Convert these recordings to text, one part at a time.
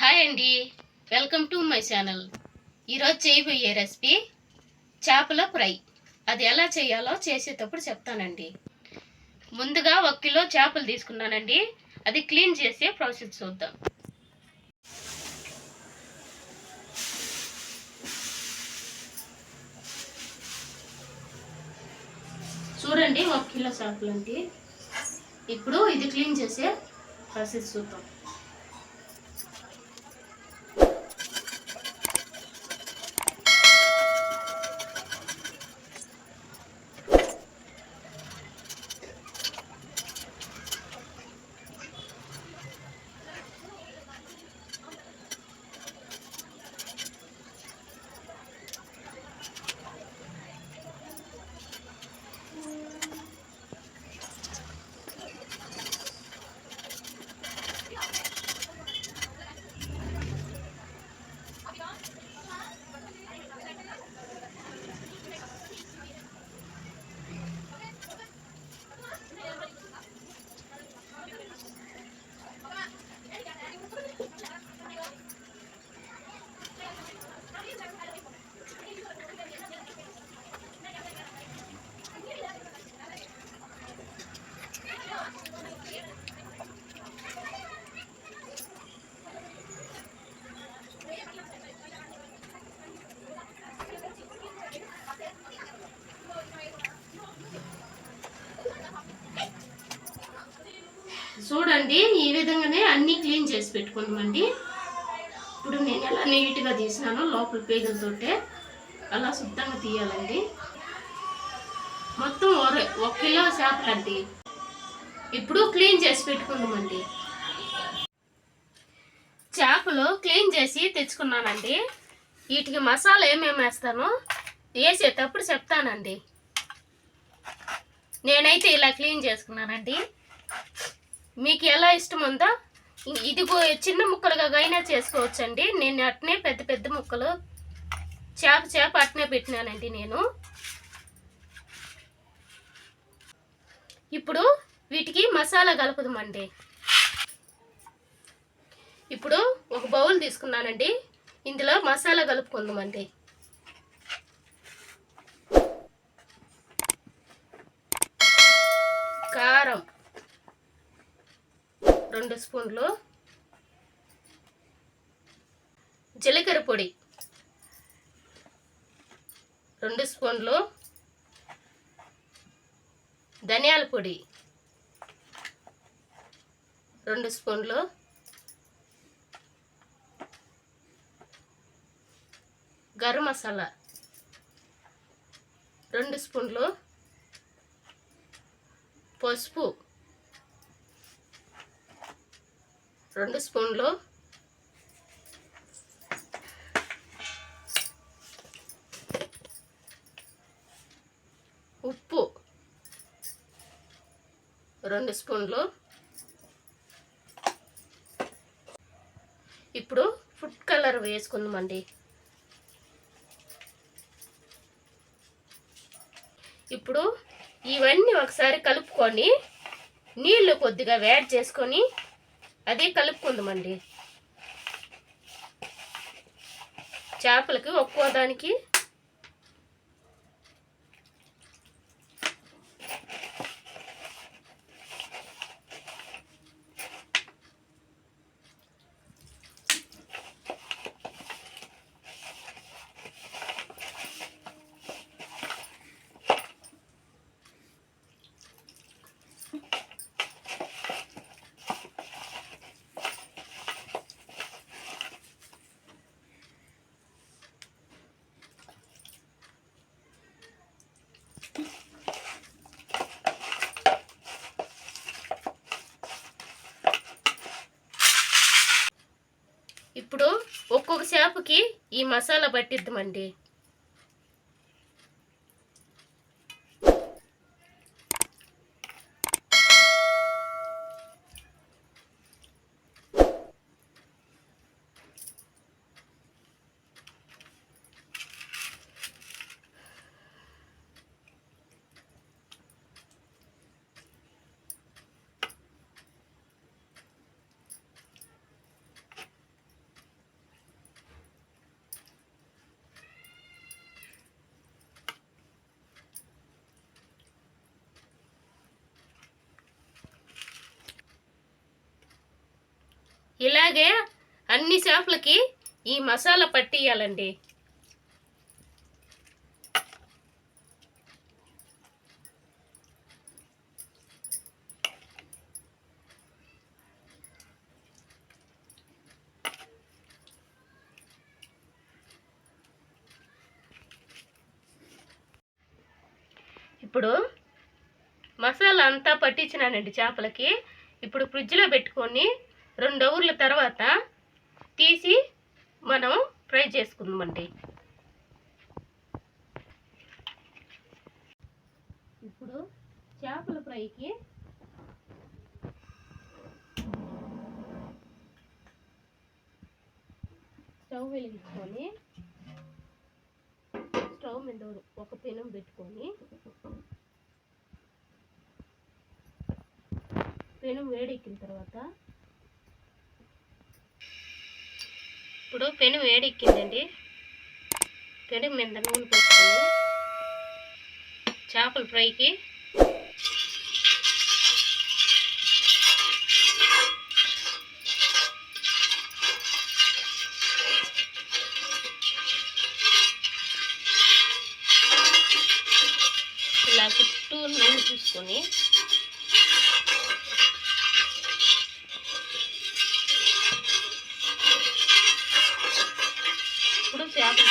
Hi అండి. Welcome to my channel. ఈరోజు చేయబోయే రెసిపీ చేపల ఫ్రై. అది ఎలా చేయాలో చేసేటప్పుడు చెప్తానండి. ముందుగా ఒక కిలో చేపలు తీసుకున్నానండి. అది క్లీన్ చేసే ప్రాసెస్ చూద్దాం. చూడండి ఒక కిలో చేపలు అండి ఇప్పుడు ఇది క్లీన్ చేసే ప్రాసెస్ చూద్దాం. చూడండి ఈ విధంగానే అన్నీ క్లీన్ చేసి పెట్టుకున్నామండి ఇప్పుడు నేను ఎలా నీట్గా తీసినాను లోపల పేగులతోటే అలా శుద్ధంగా తీయాలండి. మొత్తం ఒక కిలో చేపలండి ఇప్పుడు క్లీన్ చేసి పెట్టుకుందామండి. చేపలు క్లీన్ చేసి తెచ్చుకున్నానండి. వీటికి మసాలా ఏమేమి వేస్తానో వేసేటప్పుడు చెప్తానండి. నేనైతే ఇలా క్లీన్ చేసుకున్నానండి. మీకు ఎలా ఇష్టం ఉందో ఇది చిన్న ముక్కలుగా అయినా చేసుకోవచ్చండి. నేను అట్నే పెద్ద పెద్ద ముక్కలు చేప చేప అట్నే పెట్టినానండి నేను. ఇప్పుడు వీటికి మసాలా కలుపుదామండి. ఇప్పుడు ఒక బౌల్ తీసుకున్నానండి. ఇందులో మసాలా కలుపుకుందామండి కారం రెండు స్పూన్లు జీలకర్ర పొడి. రెండు స్పూన్లు ధనియాల పొడి. రెండు స్పూన్లు గరం మసాలా. రెండు స్పూన్లు పసుపు. రెండు స్పూన్లు ఉప్పు రెండు స్పూన్లు. ఇప్పుడు ఫుడ్ కలర్ వేసుకుందామండి. ఇప్పుడు ఇవన్నీ ఒకసారి కలుపుకొని నీళ్ళు కొద్దిగా వేడి చేసుకొని అది కలుపుకుందామండి. చేపలకి ఒక్కో దానికి ఇప్పుడు ఒక్కొక్క చేపకి ఈ మసాలా పట్టిద్దామండి. ఇలాగే అన్ని చేపలకి ఈ మసాలా పట్టియాలండి ఇప్పుడు మసాలా అంతా పట్టించినానండి చేపలకి. ఇప్పుడు ఫ్రిడ్జ్లో పెట్టుకొని రెండు అవర్ల తర్వాత తీసి మనం ఫ్రై చేసుకుందామండి. ఇప్పుడు చేపల ఫ్రైకి స్టవ్ వెలిగించుకొని స్టవ్ మీద ఒక పెనం పెట్టుకొని పెనం వేడెక్కిన తర్వాత ఇప్పుడు పెను వేడెక్కిందండి. పెను మీద నూనె పోసుకొని చేపల ఫ్రైకి ఇలా చుట్టూ నూనె చూసుకొని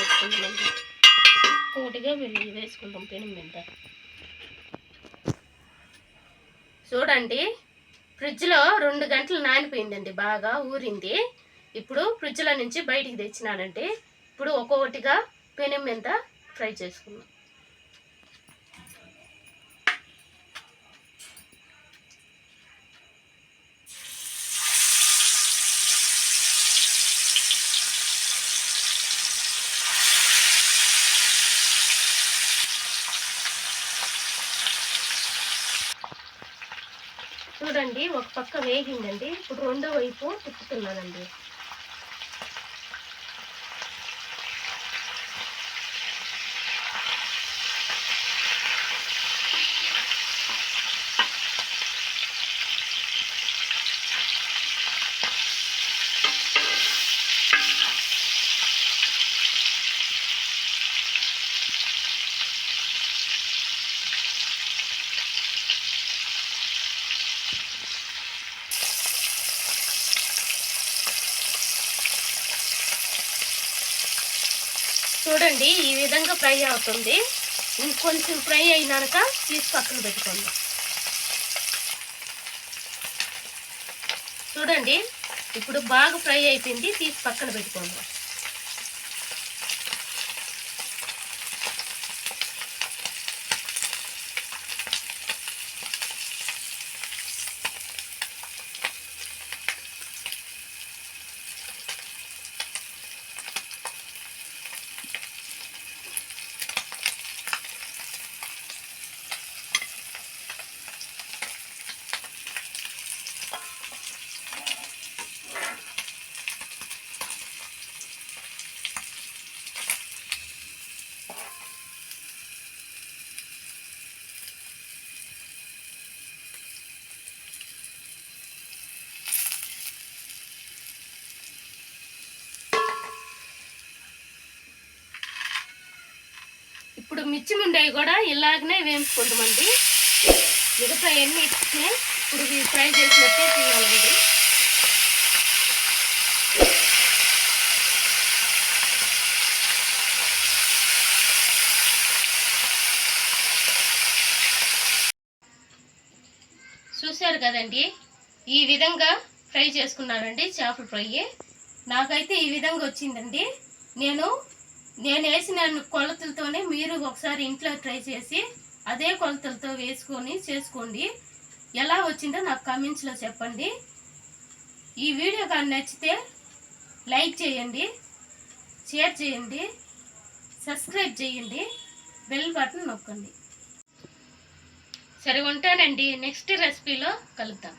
చేపలు పెట్టుకుంటామండి కోటిగా వెళ్ళి వేసుకుంటాం పెనం మీద. చూడండి ఫ్రిడ్జ్లో రెండు గంటలు నానిపోయిందండి బాగా ఊరింది. ఇప్పుడు ఫ్రిడ్జ్లో నుంచి బయటికి తెచ్చినానండి. ఇప్పుడు ఒక్కొక్కటిగా పెనం మీద ఫ్రై చేసుకున్నాం చూడండి ఒక పక్క వేగిందండి. ఇప్పుడు రెండో వైపు తిప్పుతున్నానండి. చూడండి ఈ విధంగా ఫ్రై అవుతుంది. ఇంకొంచెం ఫ్రై అయినాక తీసి పక్కన పెట్టుకోండి. చూడండి ఇప్పుడు బాగా ఫ్రై అయిపోయింది తీసి పక్కన పెట్టుకోండి. ఇప్పుడు మిర్చి ముండాయి కూడా ఇలాగనే వేయించుకుంటామండి. మిగతా ఎన్ని ఇచ్చి ఇప్పుడు ఇవి ఫ్రై చేసినట్టే చేయాలండి చూశారు కదండి ఈ విధంగా ఫ్రై చేసుకున్నానండి చేపల ఫ్రై. నాకైతే ఈ విధంగా వచ్చిందండి. నేను నేను వేసిన కొలతలతోనే మీరు ఒకసారి ఇంట్లో ట్రై చేసి అదే కొలతలతో వేసుకొని చేసుకోండి. ఎలా వచ్చిందో నాకు కామెంట్స్లో చెప్పండి. ఈ వీడియో కానీ నచ్చితే లైక్ చేయండి షేర్ చేయండి సబ్స్క్రైబ్ చేయండి బెల్ బటన్ నొక్కండి. సరే ఉంటానండి. నెక్స్ట్ రెసిపీలో కలుద్దాం.